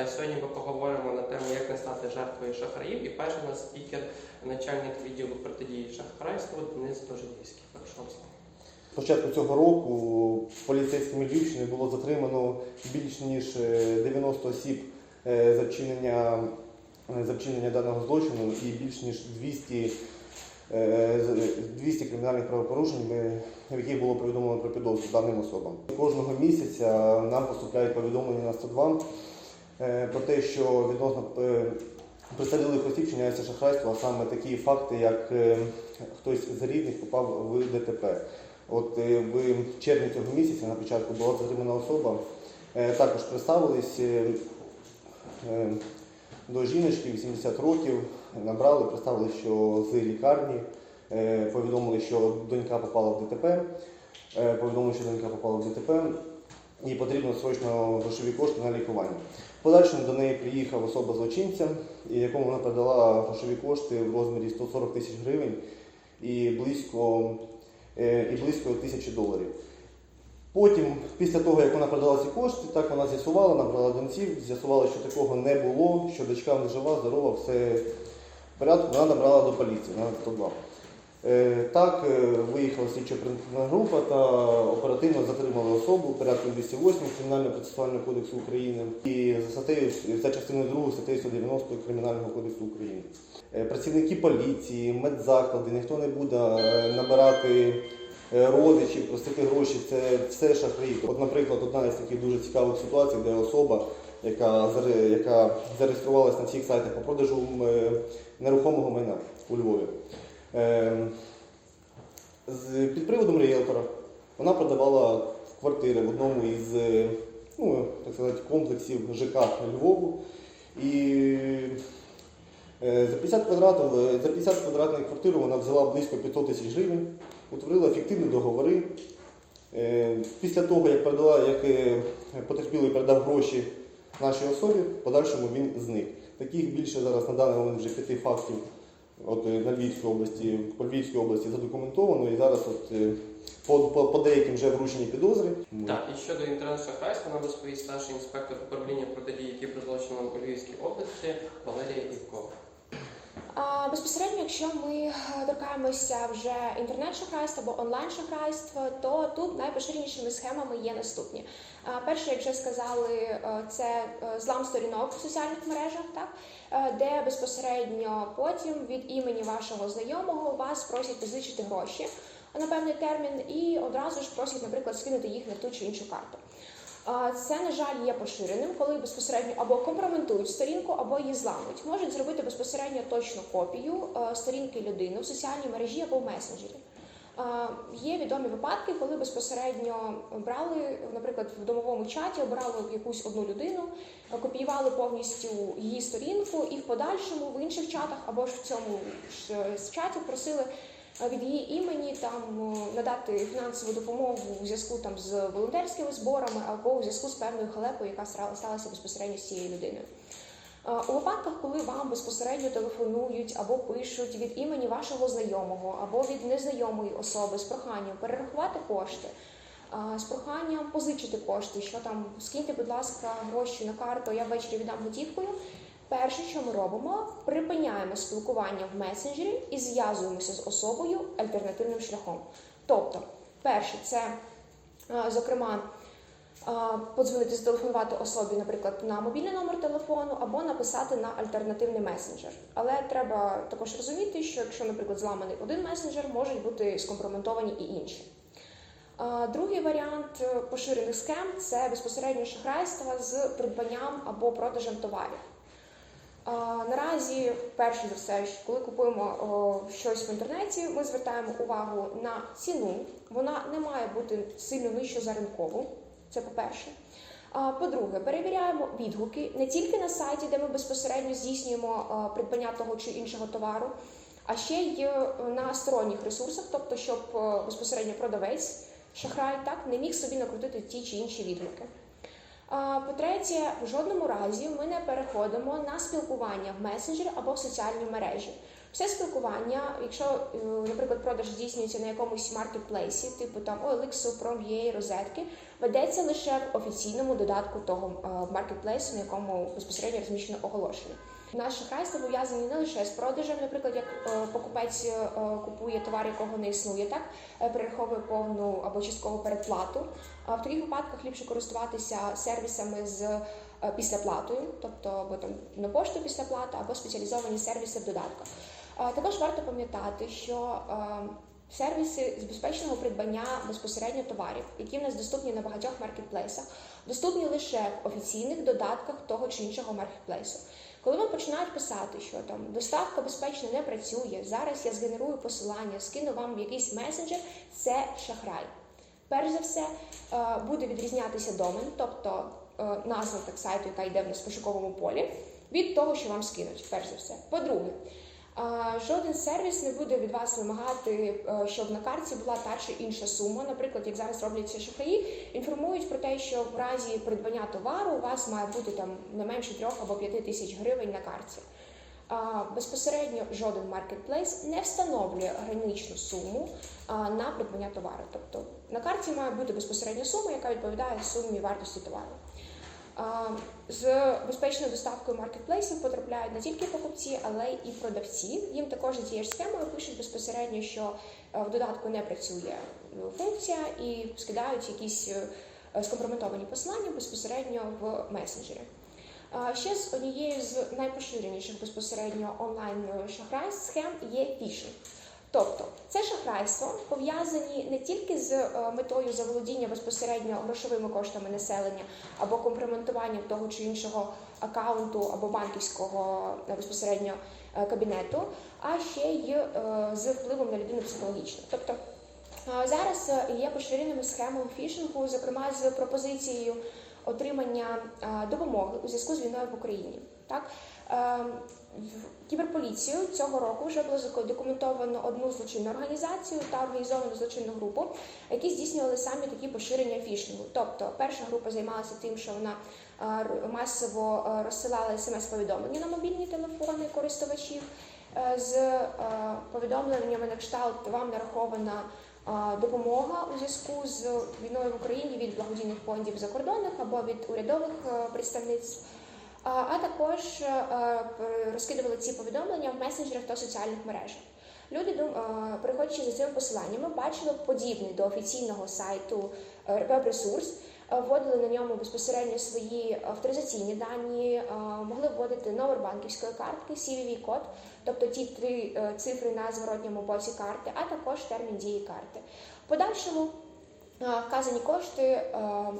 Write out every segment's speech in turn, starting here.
Е, Сьогодні ми поговоримо на тему, як не стати жертвою шахраїв. І перший у нас спікер, начальник відділу протидії шахрайству Денис Дожидівський. Прошу вам слово. З початку цього року поліцейськими Львівщини було затримано більш ніж е, 90 осіб е, за вчинення, е, за вчинення даного злочину і більш ніж 200, е, 200 кримінальних правопорушень, е, в яких було повідомлено про підозру даним особам. Кожного місяця нам поступляють повідомлення на 102 е, про те, що відносно е, пристарілих осіб вчиняється шахрайство, а саме такі факти, як е, хтось з рідних попав в ДТП. От е, в червні цього місяця на початку була затримана особа. Е, Також представились е, е, до жіночки 80 років, набрали, представили, що з лікарні, е, повідомили, що донька попала в ДТП, е, повідомили, що донька попала в ДТП і потрібно срочно грошові кошти на лікування. Подальшому до неї приїхав особа злочинця, якому вона передала грошові кошти в розмірі 140 тисяч гривень і близько е, і близько тисячі доларів. Потім, після того, як вона продала ці кошти, так вона з'ясувала, набрала донців, з'ясувала, що такого не було, що дочка не жива, здорова, все в порядку, вона набрала до поліції на 102. Е, Так, е, виїхала слідчо оперативна група та оперативно затримали особу порядку 208 Кримінального процесуального кодексу України і за статтею за частиною 2 статтею 190 Кримінального кодексу України. Е, Працівники поліції, медзаклади, ніхто не буде набирати родичів, просити гроші, це все шахраї. От, наприклад, одна із таких дуже цікавих ситуацій, де особа, яка, яка зареєструвалась на всіх сайтах по продажу нерухомого майна у Львові. Е, з, під приводом ріелтора вона продавала квартири в одному із е, ну, так сказати, комплексів ЖК Львову. І е, за 50 квадратів, е, за 50 квадратних квартир вона взяла близько 500 тисяч гривень, утворила фіктивні договори. Після того, як передала, як потерпілий передав гроші нашій особі, в подальшому він зник. Таких більше зараз на даний момент вже п'яти фактів от, е, на Львівській області, по Львівській області задокументовано, і зараз от, е, по, по, по деяким вже вручені підозри. Так, і щодо інтернет-шахрайства нам розповість старший інспектор управління протидії кіберзлочинам у Львівській області Валерія Івкова. Безпосередньо, якщо ми е, торкаємося вже інтернет-шахрайства або онлайн-шахрайства, то тут найпоширенішими схемами є наступні. Перше, як вже сказали, е, це е, злам сторінок в соціальних мережах, так де безпосередньо потім від імені вашого знайомого вас просять позичити гроші на певний термін і одразу ж просять, наприклад, скинути їх на ту чи іншу карту. Це, на жаль, є поширеним, коли безпосередньо або компрометують сторінку, або її зламують. Можуть зробити безпосередньо точну копію е, сторінки людини в соціальній мережі або в месенджері. Е, Є відомі випадки, коли безпосередньо брали, наприклад, в домовому чаті обирали якусь одну людину, копіювали повністю її сторінку, і в подальшому в інших чатах або ж в цьому ж е, чаті просили від її імені там надати фінансову допомогу у зв'язку там з волонтерськими зборами або у зв'язку з певною халепою, яка сталася безпосередньо з цією людиною. У випадках, коли вам безпосередньо телефонують або пишуть від імені вашого знайомого або від незнайомої особи з проханням перерахувати кошти, з проханням позичити кошти, що там скиньте, будь ласка, гроші на карту, я ввечері віддам готівкою. Перше, що ми робимо, припиняємо спілкування в месенджері і зв'язуємося з особою альтернативним шляхом. Тобто, перше, це, е, зокрема, е, подзвонити, зателефонувати особі, наприклад, на мобільний номер телефону або написати на альтернативний месенджер. Але треба також розуміти, що якщо, наприклад, зламаний один месенджер, можуть бути скомпрометовані і інші. Е, Другий варіант поширених схем це безпосередньо шахрайство з придбанням або продажем товарів. Наразі, перше за все, коли купуємо щось в інтернеті, ми звертаємо увагу на ціну. Вона не має бути сильно вищою за ринкову. Це по-перше. По-друге, перевіряємо відгуки не тільки на сайті, де ми безпосередньо здійснюємо придбання того чи іншого товару, а ще й е, на сторонніх ресурсах, тобто, щоб е, безпосередньо продавець, шахрай, так не міг собі накрутити ті чи інші відгуки. По-третє, в жодному разі ми не переходимо на спілкування в месенджері або в соціальні мережі. Все спілкування, якщо, е, наприклад, продаж здійснюється на якомусь маркетплейсі, типу там OLX, Prom.ua, розетки, ведеться лише в офіційному додатку того е, маркетплейсу, на якому безпосередньо розміщено оголошення. Наш шахрайство пов'язані не лише з продажем, наприклад, як е, покупець е, купує товар, якого не існує, так е, перераховує повну або часткову передплату. В таких випадках ліпше користуватися сервісами з післяплатою, тобто або там на пошту післяплата, або спеціалізовані сервіси в додатках. Також варто пам'ятати, що сервіси з безпечного придбання безпосередньо товарів, які в нас доступні на багатьох маркетплейсах, доступні лише в офіційних додатках того чи іншого маркетплейсу. Коли вам починають писати, що там доставка безпечно не працює, зараз я згенерую посилання, скину вам якийсь месенджер, це шахрай. Перш за все, е, буде відрізнятися домен, тобто е, назва так сайту, яка йде в нас в пошуковому полі, від того, що вам скинуть, перш за все. По-друге, жоден сервіс не буде від вас вимагати, е, щоб на карті була та чи інша сума. Наприклад, як зараз роблять ці шахраї, інформують про те, що в разі придбання товару у вас має бути там не менше трьох або п'яти тисяч гривень на карті. Безпосередньо жоден маркетплейс не встановлює граничну суму на придбання товару. Тобто на карті має бути безпосередня сума, яка відповідає сумі вартості товару. З безпечною доставкою маркетплейсів потрапляють не тільки покупці, але і продавці. Їм також за цією ж схемою пишуть безпосередньо, що е, в додатку не працює е, функція, і скидають якісь е, скомпрометовані посилання безпосередньо в месенджері. Ще з однією з найпоширеніших безпосередньо онлайн шахрайств схем є фішинг. Тобто це шахрайство пов'язані не тільки з е, метою заволодіння безпосередньо грошовими коштами населення або компрометуванням того чи іншого акаунту або банківського е, безпосередньо е, кабінету, а ще й з впливом на людину психологічно. Тобто зараз є поширеними схемами фішингу, зокрема з пропозицією отримання допомоги у зв'язку з війною в Україні. Так в кіберполіцію цього року вже було задокументовано одну злочинну організацію та організовану злочинну групу, які здійснювали самі такі поширення фішингу. Тобто, перша група займалася тим, що вона е, масово е, розсилала смс-повідомлення на мобільні телефони користувачів е, з повідомленнями на кшталт вам нарахована допомога у зв'язку з війною в Україні від благодійних фондів закордонних або від урядових представництв. А також е, розкидували ці повідомлення в месенджерах та соціальних мережах. Люди, е, за цими посиланнями, бачили подібний до офіційного сайту е, веб-ресурс, вводили на ньому безпосередньо свої авторизаційні дані, могли вводити номер банківської картки, CVV-код, тобто ті три цифри на зворотньому боці карти, а також термін дії карти. В подальшому вказані кошти е,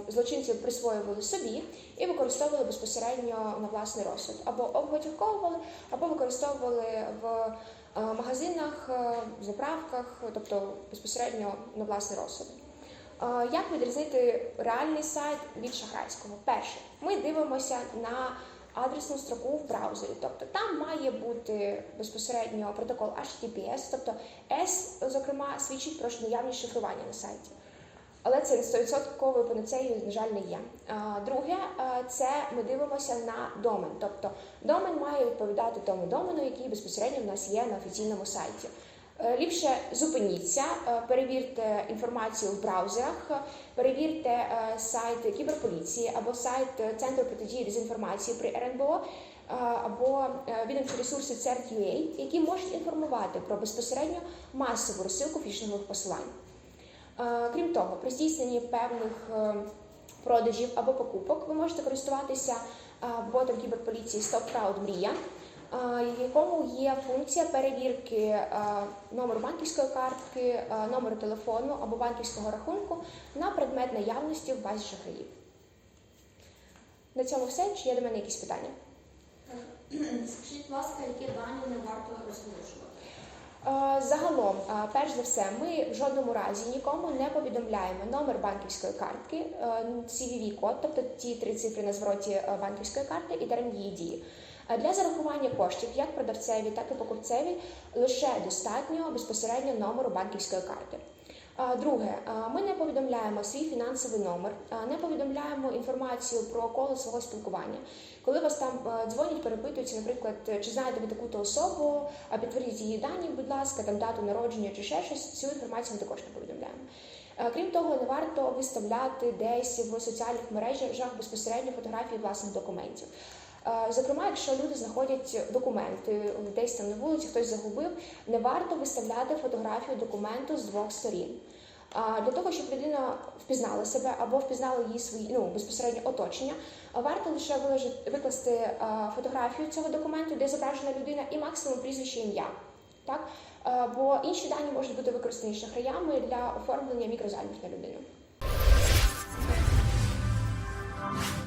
злочинці присвоювали собі і використовували безпосередньо на власний розсуд. Або обготівковували, або використовували в е, магазинах, е, заправках, тобто безпосередньо на власний розсуд. Як відрізнити реальний сайт від шахрайського? Перше, ми дивимося на адресну строку в браузері, тобто там має бути безпосередньо протокол HTTPS, тобто S, зокрема, свідчить про наявність шифрування на сайті. Але це 100% панацеєю, на жаль, не є. Друге, це ми дивимося на домен. Тобто домен має відповідати тому домену, який безпосередньо в нас є на офіційному сайті. Е, Ліпше зупиніться, е, перевірте інформацію в браузерах, перевірте е, сайт кіберполіції або сайт Центру протидії дезінформації при РНБО або відомчі ресурси CERT.ua, які можуть інформувати про безпосередньо масову розсилку фішингових посилань. Е, Крім того, при здійсненні певних е, продажів або покупок ви можете користуватися е, ботом кіберполіції StopCrowd Мрія, в якому є функція перевірки номеру банківської картки, номеру телефону або банківського рахунку на предмет наявності в базі шахраїв. На цьому все. Чи є до мене якісь питання? Скажіть, будь ласка, які дані не варто розголошувати? Загалом, перш за все, ми в жодному разі нікому не повідомляємо номер банківської картки, е, CVV-код, тобто ті три цифри на звороті е, банківської карти і термін її дії. Для зарахування коштів як продавцеві, так і покупцеві лише достатньо безпосередньо номеру банківської карти. Друге, ми не повідомляємо свій фінансовий номер, не повідомляємо інформацію про коло свого спілкування. Коли вас там дзвонять, перепитуються, наприклад, чи знаєте ви таку-то особу, а підтвердіть її дані, будь ласка, там дату народження чи ще щось, цю інформацію ми також не повідомляємо. Крім того, не варто виставляти десь в соціальних мережах безпосередньо фотографії власних документів. Зокрема, якщо люди знаходять документи десь там на вулиці, хтось загубив, не варто виставляти фотографію документу з двох сторін. Для того, щоб людина впізнала себе або впізнала її свої ну безпосередньо оточення, варто лише викласти фотографію цього документу, де зображена людина, і максимум прізвище ім'я. Так бо інші дані можуть бути використані шахраями для оформлення мікрозаймів на людину.